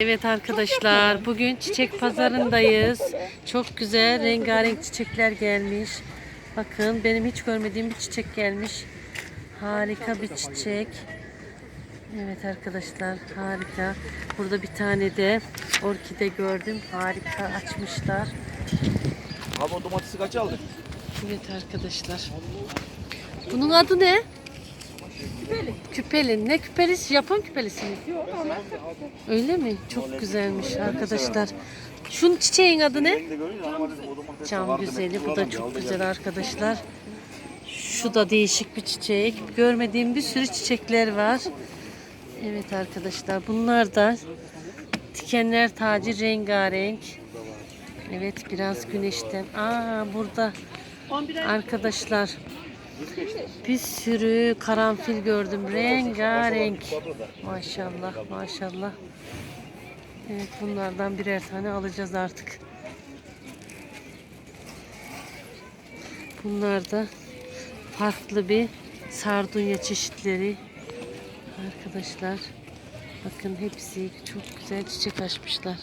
Evet arkadaşlar bugün çiçek pazarındayız. Çok güzel rengarenk çiçekler gelmiş. Bakın benim hiç görmediğim bir çiçek gelmiş. Harika bir çiçek. Evet arkadaşlar harika. Burada bir tane de orkide gördüm. Harika açmışlar. Abi o domatesi kaç aldın? Evet arkadaşlar. Bunun adı ne? Küpeli. Küpeli. Ne küpelisi? Japon küpelisi mi? Öyle mi? Çok güzelmiş arkadaşlar. Şunun çiçeğin adı ne? Cam güzeli. Bu da çok güzel arkadaşlar. Şu da değişik bir çiçek. Görmediğim bir sürü çiçekler var. Evet arkadaşlar. Bunlar da dikenler tacı rengarenk. Evet biraz güneşten. Aa burada arkadaşlar bir sürü karanfil gördüm. Rengarenk. Maşallah maşallah. Evet bunlardan birer tane alacağız artık. Bunlar da farklı bir sardunya çeşitleri. Arkadaşlar bakın hepsi çok güzel çiçek açmışlar.